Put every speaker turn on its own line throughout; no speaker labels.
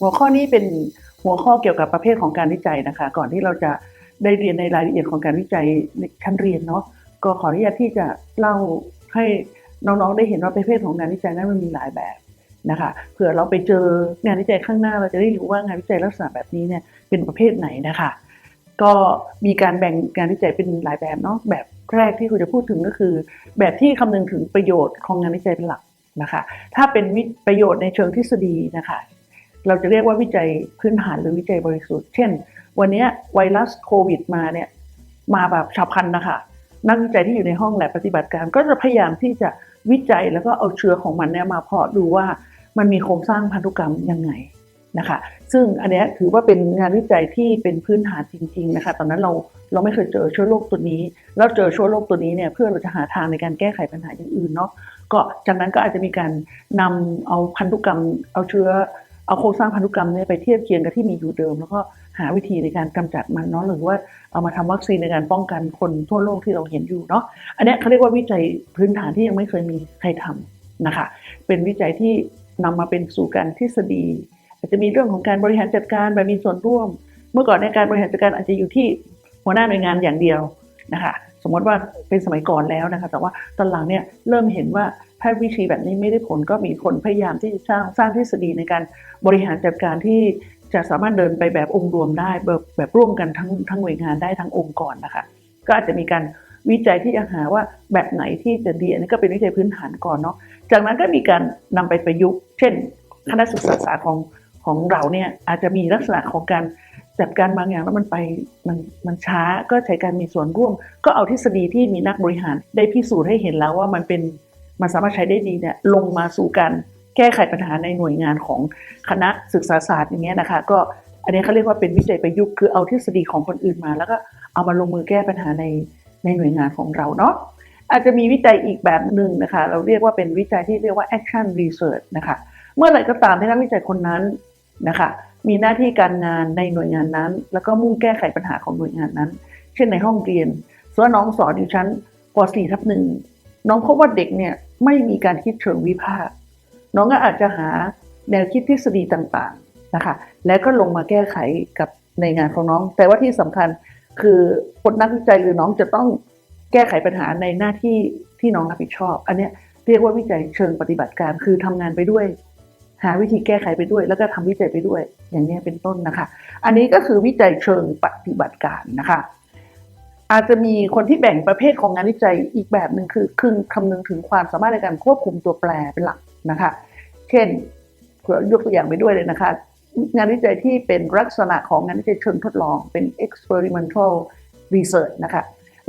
หัวข้อนี้เป็นหัวข้อเกี่ยวกับประเภทของการวิจัยนะคะ ก่อนที่เราจะได้เรียนในรายละเอียดของการวิจัยในชั้นเรียนเนาะก็ขออนุญาตที่จะเล่าให้น้องๆได้เห็นว่าประเภทของงานวิจัยนั้นมันมีหลายแบบนะคะเผื่อเราไปเจองานวิจัยข้างหน้าเราจะได้รู้ว่างานวิจัยลักษณะแบบนี้เนี่ยเป็นประเภทไหนนะคะ ก็มีการแบ่งงานวิจัยเป็นหลายแบบเนาะแบบแรกที่คุณจะพูดถึงก็คือ แบบที่คำนึงถึงประโยชน์ของงานวิจัยเป็นหลักนะคะ ถ้าเป็นประโยชน์ในเชิงทฤษฎีนะคะ เราจะเรียกว่าวิจัยพื้นฐานหรือวิจัยบริสุทธิ์ เช่น วันนี้ไวรัสโควิดมาเนี่ยมาแบบฉับพลันนะคะนักวิจัยที่อยู่ในห้องแลบปฏิบัติการ ก็จะพยายามที่จะวิจัยแล้วก็เอาเชื้อของมันเนี่ยมาเพาะดูว่ามันมีโครงสร้างพันธุกรรมยังไงนะคะ ซึ่งอันนี้ถือว่าเป็นงานวิจัยที่เป็นพื้นฐานจริง ๆ นะคะ ตอนนั้นเราเราไม่เคยเจอเชื้อโรคตัวนี้ แล้วเจอเชื้อโรคตัวนี้เนี่ยเพื่อเราจะหาทางในการแก้ไขปัญหาอย่างอื่นเนาะก็จากนั้นก็อาจจะมีการนำเอาพันธุกรรมเอาเชื้อ เอาโครงสร้างพันธุกรรมเนี่ยไปเทียบเคียงกับที่มีอยู่เดิม แล้วก็หาวิธีในการกำจัดมันเนาะหรือว่าเอามาทำวัคซีนในการป้องกันคนทั่วโลกที่เราเห็นอยู่เนาะอันนี้เขาเรียกว่าวิจัยพื้นฐานที่ยังไม่เคยมีใครทำนะคะเป็นวิจัยที่นำมาเป็นสู่การทฤษฎีอาจจะมีเรื่องของการบริหารจัดการแบบมีส่วนร่วม เมื่อก่อนในการบริหารจัดการอาจจะอยู่ที่หัวหน้าหน่วยงานอย่างเดียวนะคะสมมติว่าเป็นสมัยก่อนแล้วนะคะแต่ว่าตอนหลังเนี่ยเริ่มเห็นว่า แพทย์วิธีแบบนี้ไม่ได้ผลก็มีคนพยายามที่จะสร้างสร้างทฤษฎีในการบริหารจัดการที่จะสามารถเดินไปแบบองค์รวมได้แบบแบบร่วมกันทั้งทั้งหน่วยงานได้ทั้งองค์กรนะคะก็อาจจะมีการวิจัยที่จะหาว่าแบบไหนที่จะดีอันนี้ก็เป็นวิจัยพื้นฐานก่อนเนาะจากนั้นก็มีการนำไปประยุกต์ เช่น คณะศึกษาศาสตร์ของของเราเนี่ยอาจจะมีลักษณะของการจัดการบางอย่างแล้วมันไปมันมันช้าก็ใช้การมีส่วนร่วม ก็เอาทฤษฎีที่มีนักบริหารได้พิสูจน์ให้เห็นแล้วว่ามันเป็น มันสามารถใช้ได้ดีเนี่ยลงมาสู่การแก้ไขปัญหาในหน่วยงานของคณะศึกษาศาสตร์อย่างเงี้ยนะคะ ก็อันนี้เขาเรียกว่าเป็นวิจัยประยุกต์คือเอาทฤษฎีของคนอื่นมา แล้วก็เอามาลงมือแก้ปัญหาในในหน่วยงานของเราเนาะอาจจะมีวิจัยอีกแบบหนึ่งนะคะ เราเรียกว่าเป็นวิจัยที่เรียกว่า action research นะคะเมื่อไหร่ก็ตามที่นักวิจัยคนนั้นนะคะมีหน้าที่การงานในหน่วยงานนั้น แล้วก็มุ่งแก้ไขปัญหาของหน่วยงานนั้น เช่นในห้องเรียนส่วนน้องสอนอยู่ชั้นป .4 ทับหนึ่งน้องพบว่าเด็กเนี่ย ไม่มีการคิดเชิงวิพากษ์น้องก็อาจจะหาแนวคิดทฤษฎีต่างๆนะคะแล้วก็ลงมาแก้ไขกับในงานของน้อง แต่ว่าที่สำคัญคือคนนักวิจัยหรือน้องจะต้องแก้ไขปัญหาในหน้าที่ที่น้องรับผิดชอบ อันนี้เรียกว่าวิจัยเชิงปฏิบัติการคือทำงานไปด้วย หาวิธีแก้ไขไปด้วย แล้วก็ทำวิจัยไปด้วย อย่างนี้เป็นต้นนะคะ อันนี้ก็คือวิจัยเชิงปฏิบัติการนะคะ อาจจะมีคนที่แบ่งประเภทของงานวิจัยอีกแบบหนึ่งคือคือคำนึงถึงความสามารถในการควบคุมตัวแปรเป็นหลักนะคะ เช่นเผื่อยกตัวอย่างไปด้วยเลยนะคะ งานวิจัยที่เป็นลักษณะของงานวิจัยเชิงทดลองเป็น experimental research นะคะ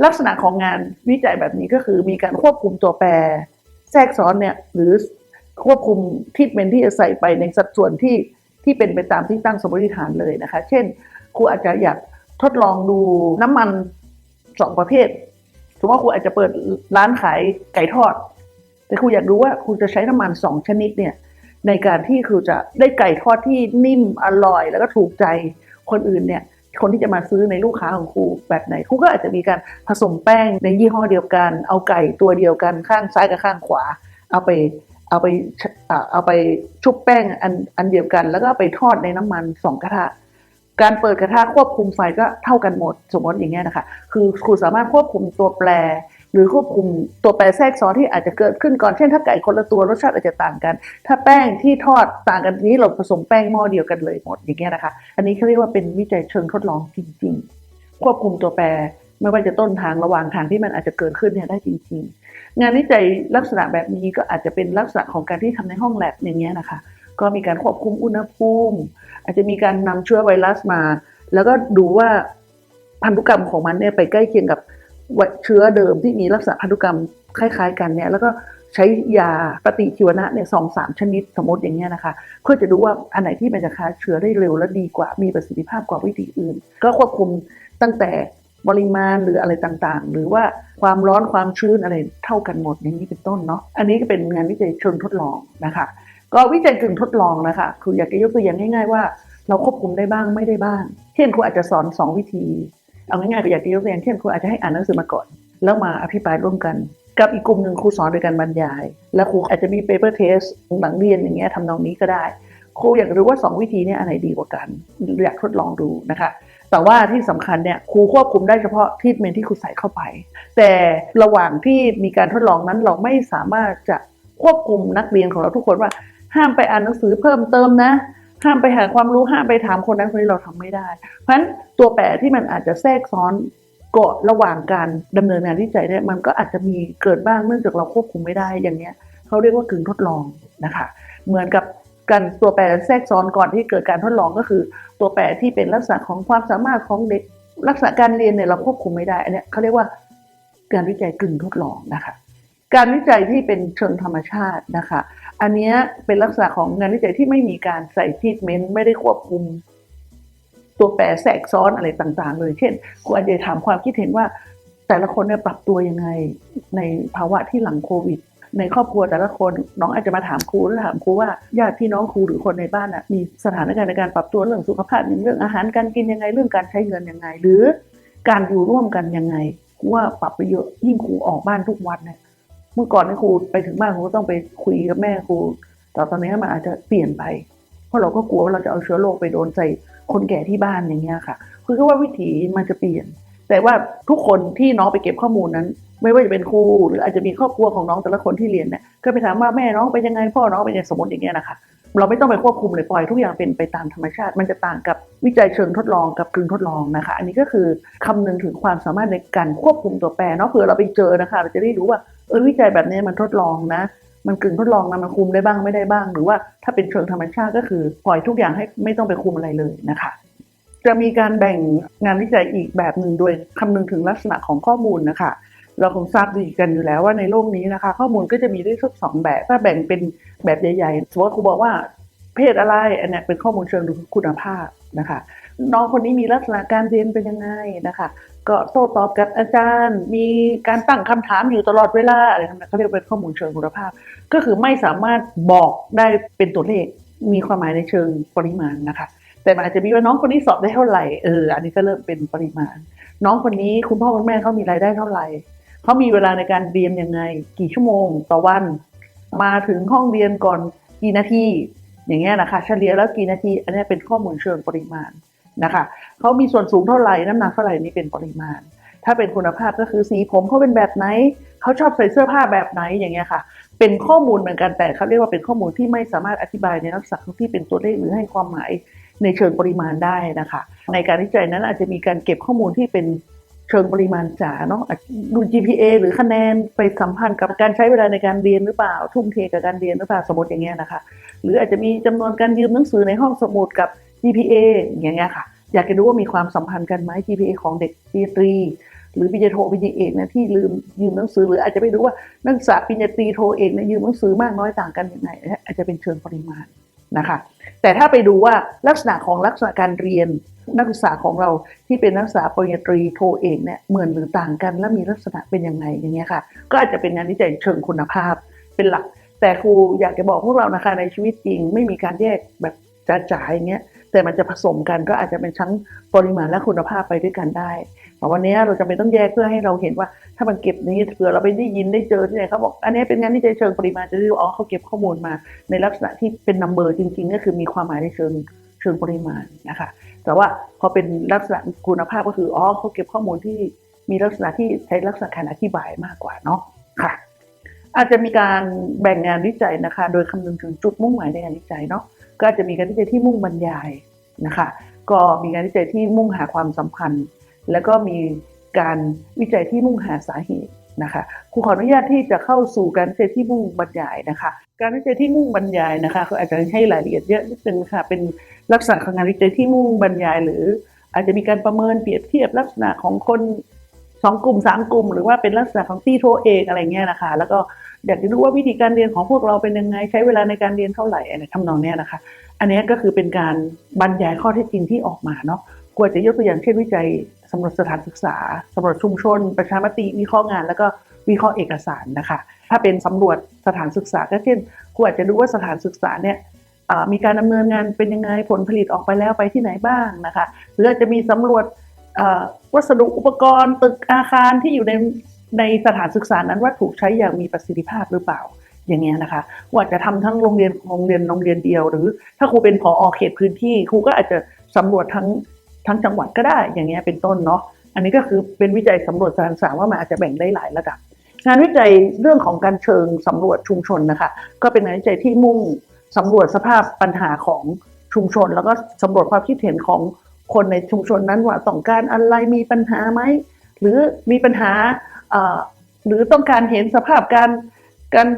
ลักษณะของงานวิจัยแบบนี้ก็คือมีการควบคุมตัวแปร แทรกซ้อนเนี่ยหรือควบคุมทิศเมนที่จะใส่ไปในสัดส่วนที่ที่เป็นไปตามที่ตั้งสมมติฐานเลยนะคะ เช่น ครูอาจจะอยากทดลองดูน้ำมัน สองประเภทสมมติว่าครูอาจจะเปิดร้านขายไก่ทอด แต่ครูอยากรู้ว่าครูจะใช้น้ำมันสองชนิดเนี่ย ในการที่ครูจะได้ไก่ทอดที่นิ่มอร่อย แล้วก็ถูกใจคนอื่นเนี่ยคนที่จะมาซื้อในลูกค้าของครูแบบไหนครูก็อาจจะมีการผสมแป้งในยี่ห้อเดียวกัน เอาไก่ตัวเดียวกันข้างซ้ายกับข้างขวา เอาไปเอาไปเอาไปชุบแป้งอันอันเดียวกัน แล้วก็ไปทอดในน้ำมันสองกระทะ การเปิดกระทะควบคุมไฟก็เท่ากันหมด สมมติอย่างเงี้ยนะคะ คือครูสามารถควบคุมตัวแปร หรือควบคุมตัวแปรแทรกซ้อนที่อาจจะเกิดขึ้นก่อน เช่นถ้าไก่คนละตัวรสชาติอาจจะต่างกัน ถ้าแป้งที่ทอดต่างกันนี้เราผสมแป้งหม้อเดียวกันเลยหมดอย่างเงี้ยนะคะ อันนี้เขาเรียกว่าเป็นวิจัยเชิงทดลองจริง ๆ ควบคุมตัวแปรไม่ว่าจะต้นทางระหว่างทางที่มันอาจจะเกิดขึ้นเนี่ยได้จริง ๆ งานวิจัยลักษณะแบบนี้ก็อาจจะเป็นลักษณะของการที่ทำในห้องแลบอย่างเงี้ยนะคะ ก็มีการควบคุมอุณหภูมิ อาจจะมีการนำเชื้อไวรัสมา แล้วก็ดูว่าพันธุกรรมของมันเนี่ยไปใกล้เคียงกับเชื้อเดิมที่มีลักษณะพันธุกรรมคล้าย ๆ กันเนี่ยแล้วก็ใช้ยาปฏิชีวนะเนี่ยสองสามชนิดสมมติอย่างเงี้ยนะคะเพื่อจะดูว่าอันไหนที่มันจะฆ่าเชื้อได้เร็วและดีกว่ามีประสิทธิภาพกว่าวิธีอื่น ก็ควบคุมตั้งแต่ปริมาณหรืออะไรต่างๆ หรือว่าความร้อนความชื้นอะไรเท่ากันหมดอย่างนี้เป็นต้นเนาะอันนี้ก็เป็นงานวิจัยเชิงทดลองนะคะ ก็วิจัยกึ่งทดลองนะคะคืออยากจะยกตัวอย่างง่าย ๆ ว่าเราควบคุมได้บ้างไม่ได้บ้าง เช่นครูอาจจะสอน2วิธี เอาง่ายๆไปอยากจะยกตัวอย่างเช่นครูอาจจะให้อ่านหนังสือมาก่อน แล้วมาอภิปรายร่วมกัน กับอีกกลุ่มหนึ่งครูสอนโดยการบรรยาย แล้วครูอาจจะมี paper test หลังเรียนอย่างเงี้ยทำนองนี้ก็ได้ ครูอยากรู้ว่า 2 วิธีเนี้อันไหนดีกว่ากัน อยากทดลองดูนะคะ แต่ว่าที่สำคัญเนี่ยครูควบคุมได้เฉพาะทีทเมนที่ครูใส่เข้าไป แต่ระหว่างที่มีการทดลองนั้นเราไม่สามารถจะควบคุมนักเรียนของเราทุกคนว่า ห้ามไปอ่านหนังสือเพิ่มเติมนะ ห้ามไปหาความรู้ห้ามไปถามคนนั้นคนนี้เราทำไม่ได้ เพราะฉะนั้นตัวแปรที่มันอาจจะแทรกซ้อนเกาะระหว่างการดำเนินงานวิจัยเนี่ยมันก็อาจจะมีเกิดบ้างเนื่องจากเราควบคุมไม่ได้อย่างเนี้ยเขาเรียกว่ากึ่งทดลองนะคะเหมือนกับการตัวแปรแทรกซ้อนก่อนที่เกิดการทดลองก็คือ ตัวแปรที่เป็นลักษณะของความสามารถของเด็กลักษณะการเรียนเนี่ยเราควบคุมไม่ได้อันเนี้ยเขาเรียกว่าการวิจัยกึ่งทดลองนะคะ การวิจัยที่เป็นเชิงธรรมชาตินะคะ อันนี้เป็นลักษณะของงานวิจัยที่ไม่มีการใส่ทีทเมนต์ไม่ได้ควบคุม ตัวแปรแทรกซ้อนอะไรต่างๆ เลย เช่นครูอาจจะถามความคิดเห็นว่า แต่ละคนเนี่ยปรับตัวยังไงในภาวะที่หลังโควิด ในครอบครัวแต่ละคนน้องอาจจะมาถามครูแล้วถามครูว่าญาติพี่น้องครูหรือคนในบ้านน่ะมีสถานการณ์ในการปรับตัวเรื่องสุขภาพเรื่องอาหารการกินยังไงเรื่องการใช้เงินยังไง หรือการอยู่ร่วมกันยังไงครูว่าปรับไปเยอะยิ่งครูออกบ้านทุกวันเนี่ย เมื่อก่อนนี่ครูไปถึงบ้านครูก็ต้องไปคุยกับแม่ครูแต่ตอนนี้มันอาจจะเปลี่ยนไป เพราะเราก็กลัวว่าเราจะเอาเชื้อโรคไปโดนใส่คนแก่ที่บ้านอย่างเงี้ยค่ะ คือก็ว่าวิถีมันจะเปลี่ยน แต่ว่าทุกคนที่น้องไปเก็บข้อมูลนั้น ไม่ว่าจะเป็นครูหรืออาจจะมีครอบครัวของน้องแต่ละคนที่เรียนเนี่ยก็ไปถามว่าแม่น้องเป็นยังไงพ่อน้องเป็นยังไงสมมติอย่างเงี้ยนะคะเราไม่ต้องไปควบคุมเลยปล่อยทุกอย่างเป็นไปตามธรรมชาติ มันจะต่างกับวิจัยเชิงทดลองกับกึ่งทดลองนะคะ อันนี้ก็คือคำนึงถึงความสามารถในการควบคุมตัวแปรเนาะเผื่อเราไปเจอนะคะ เราจะได้รู้ว่า เออวิจัยแบบนี้มันทดลองนะ มันกึ่งทดลองนะมันคุมได้บ้างไม่ได้บ้าง หรือว่าถ้าเป็นเชิงธรรมชาติก็คือปล่อยทุกอย่างให้ไม่ต้องไปคุมอะไรเลยนะคะ จะมีการแบ่งงานวิจัยอีกแบบหนึ่งโดยคำนึงถึงลักษณะของข้อมูลนะคะ เราคงทราบดีกันอยู่แล้วว่าในโลกนี้นะคะ ข้อมูลก็จะมีได้สักสองแบบถ้าแบ่งเป็นแบบใหญ่ๆสมมติครูบอกว่าเพศอะไรอันนี้เป็นข้อมูลเชิงดูคุณภาพนะคะ น้องคนนี้มีลักษณะการเรียนเป็นยังไงนะคะ ก็โต้ตอบกับอาจารย์ มีการตั้งคำถามอยู่ตลอดเวลาอะไรทั้งนั้นเขาเรียกเป็นข้อมูลเชิงคุณภาพ ก็คือไม่สามารถบอกได้เป็นตัวเลขมีความหมายในเชิงปริมาณนะคะ แต่อาจจะมีว่าน้องคนนี้สอบได้เท่าไหร่เอออันนี้ก็เริ่มเป็นปริมาณ น้องคนนี้คุณพ่อคุณแม่เขามีรายได้เท่าไหร่เขามีเวลาในการเรียนยังไง กี่ชั่วโมงต่อวัน มาถึงห้องเรียนก่อนกี่นาทีอย่างเงี้ยนะคะเฉลี่ยแล้วกี่นาที อันนี้เป็นข้อมูลเชิงปริมาณ นะคะเขามีส่วนสูงเท่าไหร่น้ำหนักเท่าไหร่นี่เป็นปริมาณ ถ้าเป็นคุณภาพก็คือสีผมเขาเป็นแบบไหนเขาชอบใส่เสื้อผ้าแบบไหนอย่างเงี้ยค่ะ เป็นข้อมูลเหมือนกันแต่เขาเรียกว่าเป็นข้อมูลที่ไม่สามารถอธิบายในลักษณะที่เป็นตัวเลขหรือให้ความหมายในเชิงปริมาณได้นะคะ ในการวิจัยนั้นอาจจะมีการเก็บข้อมูลที่เป็นเชิงปริมาณจ๋าเนาะดู GPA หรือคะแนนไปสัมพันธ์กับการใช้เวลาในการเรียนหรือเปล่า ทุ่มเทกับการเรียนหรือเปล่าสมมติอย่างเงี้ยนะคะ หรืออาจจะมีจำนวนการยืมหนังสือในห้องสมุดกับ GPA อย่างเงี้ยค่ะ อยากจะรู้ว่ามีความสัมพันธ์กันไหม GPA ของเด็กปริญญาตรี หรือปริญญาโทปริญญาเอกนะที่ลืมยืมหนังสือ หรืออาจจะไม่รู้ว่านักศึกษาปริญญาตรีโทเอกเนี่ยยืมหนังสือมากน้อยต่างกันยังไงอาจจะเป็นเชิงปริมาณนะคะแต่ถ้าไปดูว่าลักษณะของลักษณะการเรียนนักศึกษาของเราที่เป็นนักศึกษาปริญญาตรีโทเอกเนี่ยเหมือนหรือต่างกันและมีลักษณะเป็นยังไงอย่างเงี้ยค่ะ ก็อาจจะเป็นงานวิจัยเชิงคุณภาพเป็นหลัก แต่ครูอยากจะบอกพวกเรานะคะในชีวิตจริง ไม่มีการแยกแบบจ๋าๆอย่างเงี้ย แต่มันจะผสมกันก็อาจจะเป็นทั้งปริมาณและคุณภาพไปด้วยกันได้แต่วันนี้เราจะไม่ต้องแยกเพื่อให้เราเห็นว่า ถ้ามันเก็บนี้เผื่อเราไปได้ยินได้เจอที่ไหนเขาบอกอันนี้เป็นงานวิจัยเชิงปริมาณจะได้รู้อ๋อเขาเก็บข้อมูลมา ในลักษณะที่เป็นนัมเบอร์จริงๆก็คือมีความหมายในเชิงเชิงปริมาณนะคะแต่ว่าพอเป็นลักษณะคุณภาพก็คืออ๋อเขาเก็บข้อมูลที่มีลักษณะที่ใช้ลักษณะการอธิบายมากกว่าเนาะค่ะอาจจะมีการแบ่งงานวิจัยนะคะ โดยคำนึงถึงจุดมุ่งหมายในงานวิจัยเนาะ ก็จะมีการวิจัยที่มุ่งบรรยายนะคะก็มีงานวิจัยที่มุ่งหาความสัมพันธ์ แล้วก็มีการวิจัยที่มุ่งหาสาเหตุนะคะครูขออนุญาตที่จะเข้าสู่การวิจัยที่มุ่งบรรยายนะคะ การวิจัยที่มุ่งบรรยายนะคะเขาอาจจะให้รายละเอียดเยอะนิดนึงค่ะ เป็นลักษณะของงานวิจัยที่มุ่งบรรยาย หรืออาจจะมีการประเมินเปรียบเทียบลักษณะของคน สองกลุ่มสามกลุ่ม หรือว่าเป็นลักษณะของตีโทเอกอะไรเงี้ยนะคะ แล้วก็อยากจะรู้ว่าวิธีการเรียนของพวกเราเป็นยังไง ใช้เวลาในการเรียนเท่าไหร่อะไรทำนองเนี้ยนะคะ อันนี้ก็คือเป็นการบรรยายข้อเท็จจริงที่ออกมาเนาะควรจะยกตัวอย่างเช่นวิจัยสำรวจสถานศึกษาสำรวจชุมชน ประชามติวิเคราะห์งาน แล้วก็วิเคราะห์เอกสารนะคะ ถ้าเป็นสำรวจสถานศึกษาก็เช่นควรจะดูว่าสถานศึกษาเนี่ยมีการดำเนินงานเป็นยังไงผลผลิตออกไปแล้วไปที่ไหนบ้างนะคะ หรืออาจจะมีสำรวจ วัสดุอุปกรณ์ตึกอาคารที่อยู่ในในสถานศึกษานั้นว่าถูกใช้อย่างมีประสิทธิภาพหรือเปล่าอย่างเงี้ยนะคะว่าจะทำทั้งโรงเรียนโรงเรียนโรงเรียนเดียว หรือถ้าครูเป็นผออเขตพื้นที่ครูก็อาจจะสำรวจทั้งทั้งจังหวัดก็ได้อย่างเงี้ยเป็นต้นเนาะอันนี้ก็คือเป็นวิจัยสำรวจสถานศึกษาว่ามันอาจจะแบ่งได้หลายระดับงานวิจัยเรื่องของการเชิงสำรวจชุมชนนะคะ ก็เป็นงานวิจัยที่มุ่งสำรวจสภาพปัญหาของชุมชน แล้วก็สำรวจความคิดเห็นของ คนในชุมชนนั้นว่าต้องการอะไรมีปัญหาไหมหรือมีปัญหาหรือต้องการเห็นสภาพการการ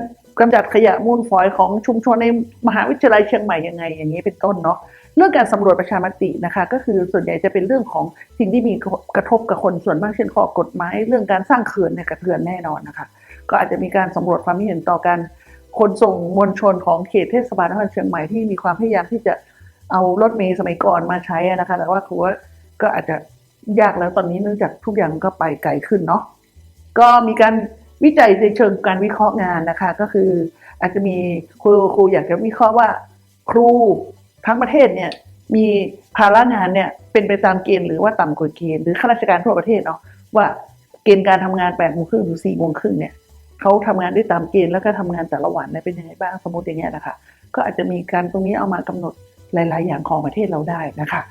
กำจัดขยะมูลฝอยของชุมชนในมหาวิทยาลัยเชียงใหม่ยังไง อย่างนี้เป็นต้นเนาะเรื่องการสำรวจประชามตินะคะ ก็คือส่วนใหญ่จะเป็นเรื่องของสิ่งที่มีกระทบกับคนส่วนมากเช่นข้อกฎหมาย เรื่องการสร้างเขื่อนเนี่ยกระเทือนแน่นอนนะคะ ก็อาจจะมีการสำรวจความเห็นต่อการขนส่งมวลชนของเขตเทศบาลนครเชียงใหม่ที่มีความพยายามที่จะ เอารถเมล์สมัยก่อนมาใช้นะคะ แต่ว่าคือว่าก็อาจจะยากแล้วตอนนี้เนื่องจากทุกอย่างก็ไปไกลขึ้นเนาะก็มีการวิจัยในเชิงการวิเคราะห์งานนะคะ ก็คืออาจจะมีครูครูอยากจะวิเคราะห์ว่า ครูทั้งประเทศเนี่ยมีภาระงานเนี่ยเป็นไปตามเกณฑ์หรือว่าต่ำกว่าเกณฑ์หรือข้าราชการทั่วประเทศเนาะว่าเกณฑ์การทำงาน8ปดโมงครึ่งหรือ4ี่โมงครึ่งเนี่ยเขาทำงานได้ตามเกณฑ์แล้วก็ทำงานแต่ละวันเนี่ยเป็นยังไงบ้างสมมติอย่างเงี้ยนะคะ ก็อาจจะมีการตรงนี้เอามากำหนด หลาย ๆ อย่างของประเทศเราได้นะคะ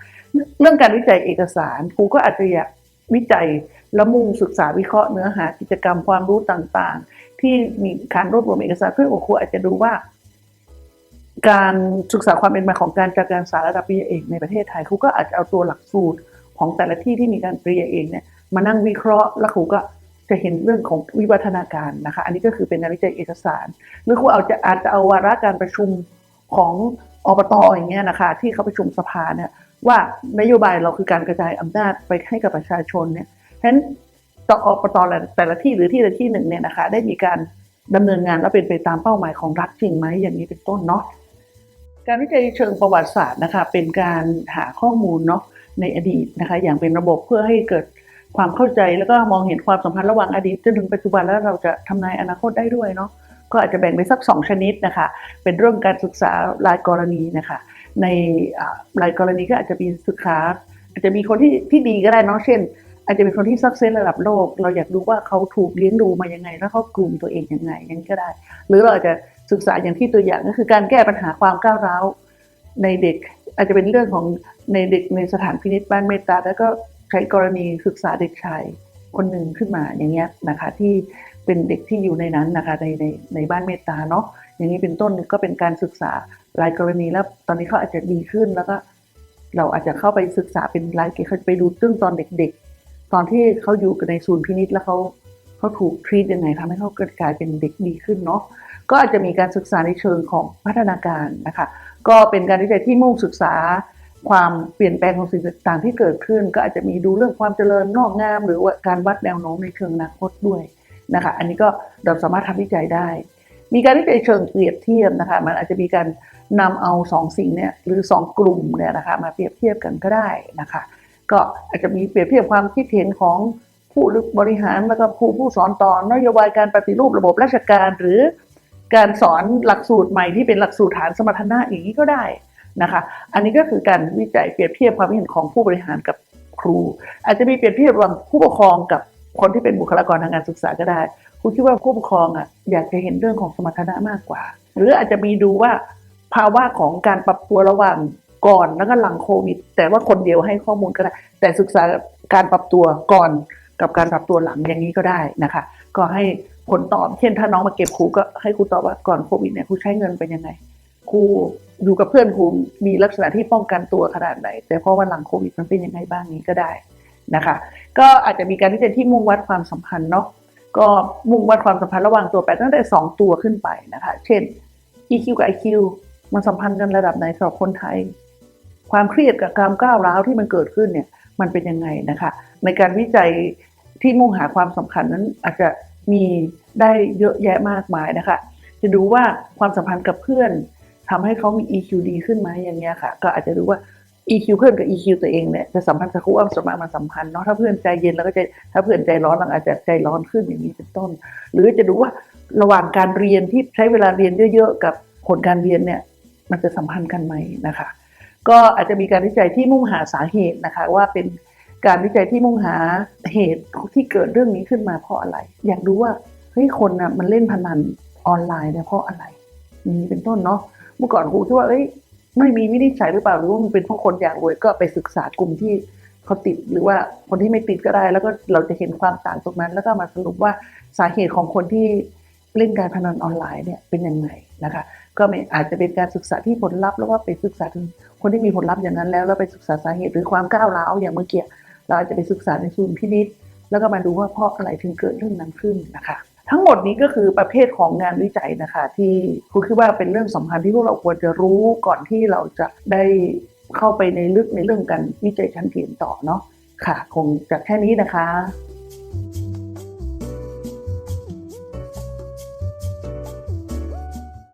เรื่องการวิจัยเอกสารครูก็อาจจะอยากวิจัยและมุ่งศึกษาวิเคราะห์เนื้อหากิจกรรมความรู้ต่างๆ ที่มีการรวบรวมเอกสารเพื่อครูอาจจะดูว่า การศึกษาความเป็นมาของการจัดการศึกษาระดับปริญญาเอกในประเทศไทยครูก็อาจจะเอาตัวหลักสูตรของแต่ละที่ที่มีการปริญญาเอกเนี่ยมานั่งวิเคราะห์แล้วครูก็จะเห็นเรื่องของวิวัฒนาการนะคะ อันนี้ก็คือเป็นงานวิจัยเอกสาร หรือครูเอาจะอาจจะเอาวาระการประชุมของ อบตอย่างเงี้ยนะคะ ที่เขาประชุมสภาเนี่ยว่านโยบายเราคือการกระจายอำนาจไปให้กับประชาชนเนี่ยฉะนั้นต่ออบตแต่ละที่หรือที่ละที่หนึ่งเนี่ยนะคะ ได้มีการดำเนินงานแล้วเป็นไปตามเป้าหมายของรัฐจริงไหมอย่างนี้เป็นต้นเนาะการวิจัยเชิงประวัติศาสตร์นะคะ เป็นการหาข้อมูลเนาะในอดีตนะคะ อย่างเป็นระบบเพื่อให้เกิดความเข้าใจแล้วก็มองเห็นความสัมพันธ์ระหว่างอดีตจนถึงปัจจุบันแล้วเราจะทำนายอนาคตได้ด้วยเนาะ ก็อาจจะแบ่งเป็นสักสองชนิดนะคะ เป็นเรื่องการศึกษารายกรณีนะคะ ในรายกรณีก็อาจจะมีศึกษา อาจจะมีคนที่ที่ดีก็ได้เนาะเช่น อาจจะเป็นคนที่ซักเซสระดับโลก เราอยากดูว่าเขาถูกเลี้ยงดูมายังไง แล้วเขากลุ่มตัวเองยังไงย่างนี้ก็ได้ หรือเราอาจจะศึกษาอย่างที่ตัวอย่างก็คือการแก้ปัญหาความก้าวร้าวในเด็ก อาจจะเป็นเรื่องของในเด็กในสถานพินิจบ้านเมตตาแล้วก็ใช้กรณีศึกษาเด็กชายคนหนึ่งขึ้นมาอย่างเงี้ยนะคะที่ เป็นเด็กที่อยู่ในนั้นนะคะในในในบ้านเมตตาเนาะอย่างนี้เป็นต้นก็เป็นการศึกษารายกรณีแล้วตอนนี้เขาอาจจะดีขึ้นแล้วก็ เราอาจจะเข้าไปศึกษาเป็นรายเกเขาไปดูตึ้งตอนเด็ก ๆ ตอนที่เขาอยู่ในศูนย์พินิจแล้วเขาเขาถูกทรีตยังไงทำให้เขาเกิดกลายเป็นเด็กดีขึ้นเนาะก็อาจจะมีการศึกษาในเชิงของพัฒนาการนะคะก็เป็นการวิจัยที่มุ่งศึกษาความเปลี่ยนแปลงของสิ่งต่างๆที่เกิดขึ้น ก็อาจจะมีดูเรื่องความเจริญงอกงาม หรือว่าการวัดแนวโน้มในเชิงอนาคตด้วย นะคะ อันนี้ก็เราสามารถทำวิจัยได้ มีการวิจัยเชิงเปรียบเทียบนะคะ มันอาจจะมีการนำเอาสองสิ่งเนี่ยหรือสองกลุ่มเนี่ยนะคะมาเปรียบเทียบกันก็ได้นะคะ ก็อาจจะมีเปรียบเทียบความคิดเห็นของผู้บริหารแล้วก็ผู้ผู้สอนต่อนโยบายการปฏิรูประบบราชการ หรือการสอนหลักสูตรใหม่ที่เป็นหลักสูตรฐานสมรรถนะอย่างนี้ก็ได้นะคะ อันนี้ก็คือการวิจัยเปรียบเทียบความเห็นของผู้บริหารกับครู อาจจะมีเปรียบเทียบระหว่างผู้ปกครองกับ คนที่เป็นบุคลากรทางการศึกษาก็ได้ครูคิดว่าผู้ปกครองอะอยากจะเห็นเรื่องของสมรรถนะมากกว่า หรืออาจจะมีดูว่าภาวะของการปรับตัวระหว่างก่อนแล้วก็หลังโควิด แต่ว่าคนเดียวให้ข้อมูลก็ได้ แต่ศึกษาการปรับตัวก่อนกับการปรับตัวหลังอย่างนี้ก็ได้นะคะ ก็ให้ผลตอบเช่นถ้าน้องมาเก็บครูก็ให้ครูตอบว่าก่อนโควิดเนี่ยครูใช้เงินเป็นยังไงครูอยู่กับเพื่อนครูมีลักษณะที่ป้องกันตัวขนาดไหน แต่พราะว่าหลังโควิดมันเป็นยังไงบ้างนี้ก็ได้ นะคะ ก็อาจจะมีการวิจัยที่มุ่งวัดความสัมพันธ์เนาะก็มุ่งวัดความสัมพันธ์ระหว่างตัวแปรตั้งแต่ 2 ตัวขึ้นไปนะคะ เช่น EQ กับ IQ มันสัมพันธ์กันระดับไหนสำหรับคนไทย ความเครียดกับความก้าวร้าวที่มันเกิดขึ้นเนี่ยมันเป็นยังไงนะคะ ในการวิจัยที่มุ่งหาความสำคัญนั้นอาจจะมีได้เยอะแยะมากมายนะคะ จะดูว่าความสัมพันธ์กับเพื่อนทำให้เขามี EQ ดีขึ้นไหมอย่างเงี้ยค่ะ ก็อาจจะดูว่า EQ เพื่อนกับ EQ ตัวเองเนี่ยจะสัมพันธ์กับคู่อ้อมสมามันสัมพันธ์เนาะถ้าเพื่อนใจเย็นแล้วก็จะถ้าเพื่อนใจร้อนเราอาจจะใจร้อนขึ้นอย่างนี้เป็นต้น หรือจะดูว่าระหว่างการเรียนที่ใช้เวลาเรียนเยอะๆ กับผลการเรียนเนี่ยมันจะสัมพันธ์กันไหมนะคะ ก็อาจจะมีการวิจัยที่มุ่งหาสาเหตุนะคะ ว่าเป็นการวิจัยที่มุ่งหาเหตุที่เกิดเรื่องนี้ขึ้นมาเพราะอะไร อยากรู้ว่าเฮ้ยคนนะมันเล่นพนันออนไลน์เนี่ยเพราะอะไรนี้เป็นต้นเนาะเมื่อก่อนครูคิดว่าเอ้ย ไม่มีวินิจฉัยหรือเปล่าหรือว่ามันเป็นเพราะคนอยากรวยก็ไปศึกษากลุ่มที่เขาติดหรือว่าคนที่ไม่ติดก็ได้ แล้วก็เราจะเห็นความต่างตรงนั้น แล้วก็มาสรุปว่าสาเหตุของคนที่เล่นการพนันออนไลน์เนี่ยเป็นยังไงนะคะก็อาจจะเป็นการศึกษาที่ผลลัพธ์แล้วก็ไปศึกษาถึงคนที่มีผลลัพธ์อย่างนั้นแล้วแล้วไปศึกษาสาเหตุหรือความก้าวร้าวอย่างเมื่อกี้เราอาจจะไปศึกษาในศูนย์พินิษแล้วก็มาดูว่าเพราะอะไรถึงเกิดเรื่องนั้นขึ้นนะคะ ทั้งหมดนี้ก็คือประเภทของงานวิจัยนะคะ ที่คุณคิดว่าเป็นเรื่องสำคัญที่พวกเราควรจะรู้ก่อนที่เราจะได้เข้าไปในลึกในเรื่องการวิจัยชั้นเรียนต่อเนาะค่ะ คงจะแค่นี้นะคะ